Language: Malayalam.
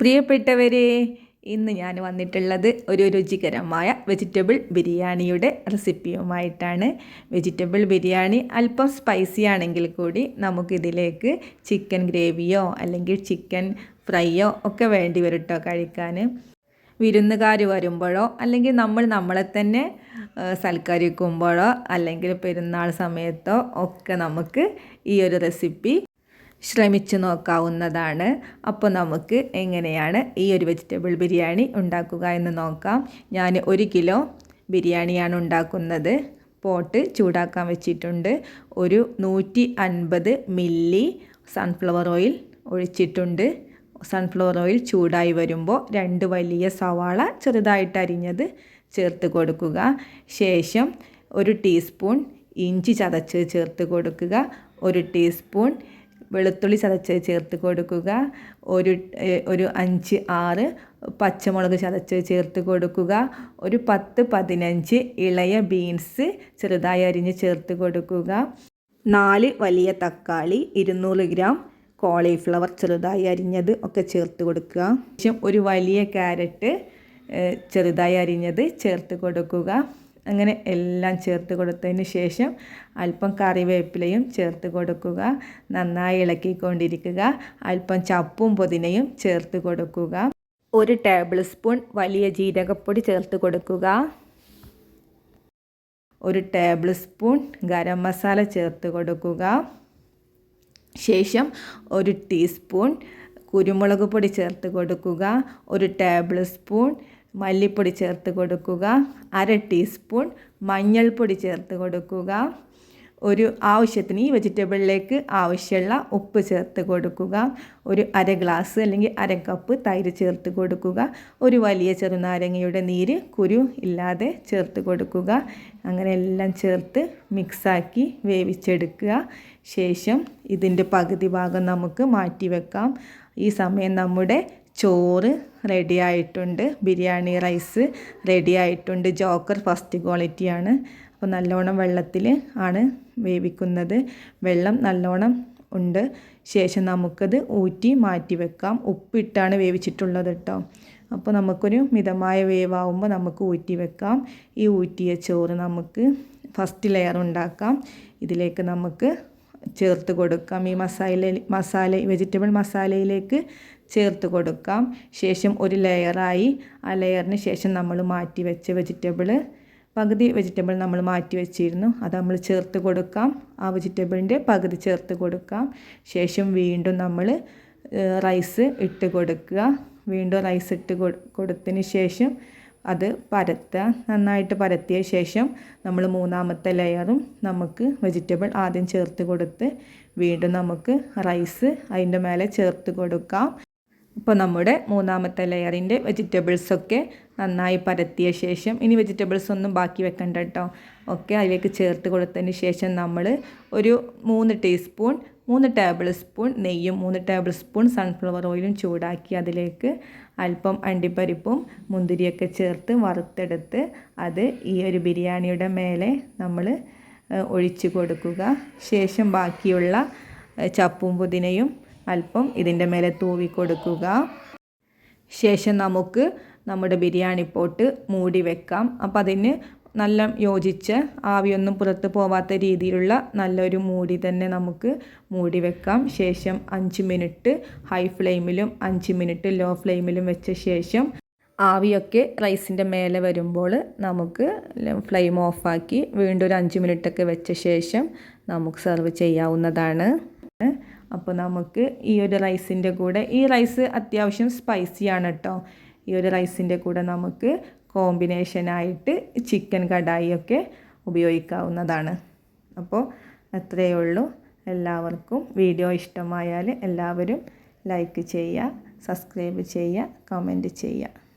പ്രിയപ്പെട്ടവരെ ഇന്ന് ഞാൻ വന്നിട്ടുള്ളത് ഒരു രുചികരമായ വെജിറ്റബിൾ ബിരിയാണിയുടെ റെസിപ്പിയുമായിട്ടാണ്. വെജിറ്റബിൾ ബിരിയാണി അല്പം സ്പൈസി ആണെങ്കിൽ കൂടി നമുക്കിതിലേക്ക് ചിക്കൻ ഗ്രേവിയോ അല്ലെങ്കിൽ ചിക്കൻ ഫ്രൈയോ ഒക്കെ വേണ്ടി വരും കേട്ടോ കഴിക്കാൻ. വിരുന്നുകാർ വരുമ്പോഴോ അല്ലെങ്കിൽ നമ്മൾ നമ്മളെ തന്നെ സൽക്കരിക്കുമ്പോഴോ അല്ലെങ്കിൽ പെരുന്നാൾ സമയത്തോ ഒക്കെ നമുക്ക് ഈ ഒരു റെസിപ്പി ശ്രമിച്ചു നോക്കാവുന്നതാണ്. അപ്പോൾ നമുക്ക് എങ്ങനെയാണ് ഈ ഒരു വെജിറ്റബിൾ ബിരിയാണി ഉണ്ടാക്കുക എന്ന് നോക്കാം. ഞാൻ ഒരു കിലോ ബിരിയാണിയാണ് ഉണ്ടാക്കുന്നത്. പോട്ട് ചൂടാക്കാൻ വെച്ചിട്ടുണ്ട്. ഒരു നൂറ്റി അൻപത് മില്ലി സൺഫ്ലവർ ഓയിൽ ഒഴിച്ചിട്ടുണ്ട്. സൺഫ്ലവർ ഓയിൽ ചൂടായി വരുമ്പോൾ രണ്ട് വലിയ സവാള ചെറുതായിട്ട് അരിഞ്ഞത് ചേർത്ത് കൊടുക്കുക. ശേഷം ഒരു ടീസ്പൂൺ ഇഞ്ചി ചതച്ച് ചേർത്ത് കൊടുക്കുക. ഒരു ടീസ്പൂൺ വെളുത്തുള്ളി ചതച്ച് ചേർത്ത് കൊടുക്കുക. ഒരു ഒരു അഞ്ച് ആറ് പച്ചമുളക് ചതച്ച് ചേർത്ത് കൊടുക്കുക. ഒരു പത്ത് പതിനഞ്ച് ഇളയ ബീൻസ് ചെറുതായി അരിഞ്ഞ് ചേർത്ത് കൊടുക്കുക. നാല് വലിയ തക്കാളി ഇരുന്നൂറ് ഗ്രാം കോളിഫ്ലവർ ചെറുതായി അരിഞ്ഞത് ഒക്കെ ചേർത്ത് കൊടുക്കുക. ഒരു വലിയ ക്യാരറ്റ് ചെറുതായി അരിഞ്ഞത് ചേർത്ത് കൊടുക്കുക. അങ്ങനെ എല്ലാം ചേർത്ത് കൊടുത്തതിന് ശേഷം അല്പം കറിവേപ്പിലയും ചേർത്ത് കൊടുക്കുക. നന്നായി ഇളക്കിക്കൊണ്ടിരിക്കുക. അല്പം ചപ്പും പുതിനയും ചേർത്ത് കൊടുക്കുക. ഒരു ടേബിൾ സ്പൂൺ വലിയ ജീരകപ്പൊടി ചേർത്ത് കൊടുക്കുക. ഒരു ടേബിൾ സ്പൂൺ ഗരം മസാല ചേർത്ത് കൊടുക്കുക. ശേഷം ഒരു ടീസ്പൂൺ കുരുമുളക് പൊടി ചേർത്ത് കൊടുക്കുക. ഒരു ടേബിൾ സ്പൂൺ മല്ലിപ്പൊടി ചേർത്ത് കൊടുക്കുക. അര ടീസ്പൂൺ മഞ്ഞൾപ്പൊടി ചേർത്ത് കൊടുക്കുക. ഒരു ആവശ്യത്തിന് ഈ വെജിറ്റബിളിലേക്ക് ആവശ്യമുള്ള ഉപ്പ് ചേർത്ത് കൊടുക്കുക. ഒരു അര ഗ്ലാസ് അല്ലെങ്കിൽ അര കപ്പ് തൈര് ചേർത്ത് കൊടുക്കുക. ഒരു വലിയ ചെറുനാരങ്ങയുടെ നീര് കുരു ഇല്ലാതെ ചേർത്ത് കൊടുക്കുക. അങ്ങനെ എല്ലാം ചേർത്ത് മിക്സാക്കി വേവിച്ചെടുക്കുക. ശേഷം ഇതിന്റെ പകുതി ഭാഗം നമുക്ക് മാറ്റി വെക്കാം ഈ സമയം നമ്മുടെ ചോറ് റെഡി ആയിട്ടുണ്ട്. ബിരിയാണി റൈസ് റെഡി ആയിട്ടുണ്ട്. ജോക്കർ ഫസ്റ്റ് ക്വാളിറ്റിയാണ് അപ്പോൾ നല്ലോണം വെള്ളത്തിൽ ആണ് വേവിക്കുന്നത്. വെള്ളം നല്ലോണം ഉണ്ട്. ശേഷം നമുക്കത് ഊറ്റി മാറ്റി വെക്കാം. ഉപ്പിട്ടാണ് വേവിച്ചിട്ടുള്ളത് കേട്ടോ അപ്പോൾ നമുക്കൊരു മിതമായ വേവാകുമ്പോൾ നമുക്ക് ഊറ്റി വെക്കാം. ഈ ഊറ്റിയ ചോറ് നമുക്ക് ഫസ്റ്റ് ലെയർ ഉണ്ടാക്കാം. ഇതിലേക്ക് നമുക്ക് ചേർത്ത് കൊടുക്കാം. ഈ മസാല മസാല വെജിറ്റബിൾ മസാലയിലേക്ക് ചേർത്ത് കൊടുക്കാം. ശേഷം ഒരു ലെയറായി ആ ലെയറിന് ശേഷം നമ്മൾ മാറ്റി വെച്ച വെജിറ്റബിൾ പകുതി വെജിറ്റബിൾ നമ്മൾ മാറ്റി വെച്ചിരുന്നു. അത് നമ്മൾ ചേർത്ത് കൊടുക്കാം. ആ വെജിറ്റബിളിന്റെ പകുതി ചേർത്ത് കൊടുക്കാം. ശേഷം വീണ്ടും നമ്മൾ റൈസ് ഇട്ട് കൊടുക്കുക. വീണ്ടും റൈസ് ഇട്ട് കൊടുത്തതിന് ശേഷം അത് പരത്തുക നന്നായിട്ട് പരത്തിയ ശേഷം നമ്മൾ മൂന്നാമത്തെ ലെയറും നമുക്ക് വെജിറ്റബിൾ ആദ്യം ചേർത്ത് കൊടുത്ത് വീണ്ടും നമുക്ക് റൈസ് അതിന്റെ മേലെ ചേർത്ത് കൊടുക്കാം. ഇപ്പോൾ നമ്മുടെ മൂന്നാമത്തെ ലെയറിന്റെ വെജിറ്റബിൾസൊക്കെ നന്നായി പരത്തിയ ശേഷം ഇനി വെജിറ്റബിൾസ് ഒന്നും ബാക്കി വെക്കണ്ട കേട്ടോ. ഒക്കെ അതിലേക്ക് ചേർത്ത് കൊടുത്തതിന് ശേഷം നമ്മൾ ഒരു മൂന്ന് ടീസ്പൂൺ മൂന്ന് ടേബിൾ സ്പൂൺ നെയ്യും മൂന്ന് ടേബിൾ സ്പൂൺ സൺഫ്ലവർ ഓയിലും ചൂടാക്കി അതിലേക്ക് അല്പം അണ്ടിപ്പരിപ്പും മുന്തിരിയൊക്കെ ചേർത്ത് വറുത്തെടുത്ത് അത് ഈ ഒരു ബിരിയാണിയുടെ മേലെ നമ്മൾ ഒഴിച്ചു കൊടുക്കുക. ശേഷം ബാക്കിയുള്ള ചപ്പും പുതിനയും അല്പം ഇതിന്റെ മേലെ തൂവി കൊടുക്കുക. ശേഷം നമുക്ക് നമ്മുടെ ബിരിയാണി പോട്ട് മൂടി വെക്കാം. അപ്പോൾ അതിന് നല്ല യോജിച്ച് ആവിയൊന്നും പുറത്ത് പോവാത്ത രീതിയിലുള്ള നല്ലൊരു മൂടി തന്നെ നമുക്ക് മൂടി വെക്കാം. ശേഷം അഞ്ച് മിനിറ്റ് ഹൈ ഫ്ലെയിമിലും അഞ്ച് മിനിറ്റ് ലോ ഫ്ലെയിമിലും വെച്ച ശേഷം ആവിയൊക്കെ റൈസിന്റെ മേലെ വരുമ്പോൾ നമുക്ക് ഫ്ലെയിം ഓഫാക്കി വീണ്ടും ഒരു അഞ്ച് മിനിറ്റൊക്കെ വെച്ച ശേഷം നമുക്ക് സെർവ് ചെയ്യാവുന്നതാണ്. അപ്പോൾ നമുക്ക് ഈ ഒരു റൈസിന്റെ കൂടെ ഈ റൈസ് അത്യാവശ്യം സ്പൈസിയാണ് കേട്ടോ ഈ ഒരു റൈസിന്റെ കൂടെ നമുക്ക് കോമ്പിനേഷനായിട്ട് ചിക്കൻ കടായിയൊക്കെ ഉപയോഗിക്കാവുന്നതാണ്. അപ്പോൾ അത്രയേ ഉള്ളൂ. എല്ലാവർക്കും വീഡിയോ ഇഷ്ടമായാൽ എല്ലാവരും ലൈക്ക് ചെയ്യുക സബ്സ്ക്രൈബ് ചെയ്യുക കമന്റ് ചെയ്യുക.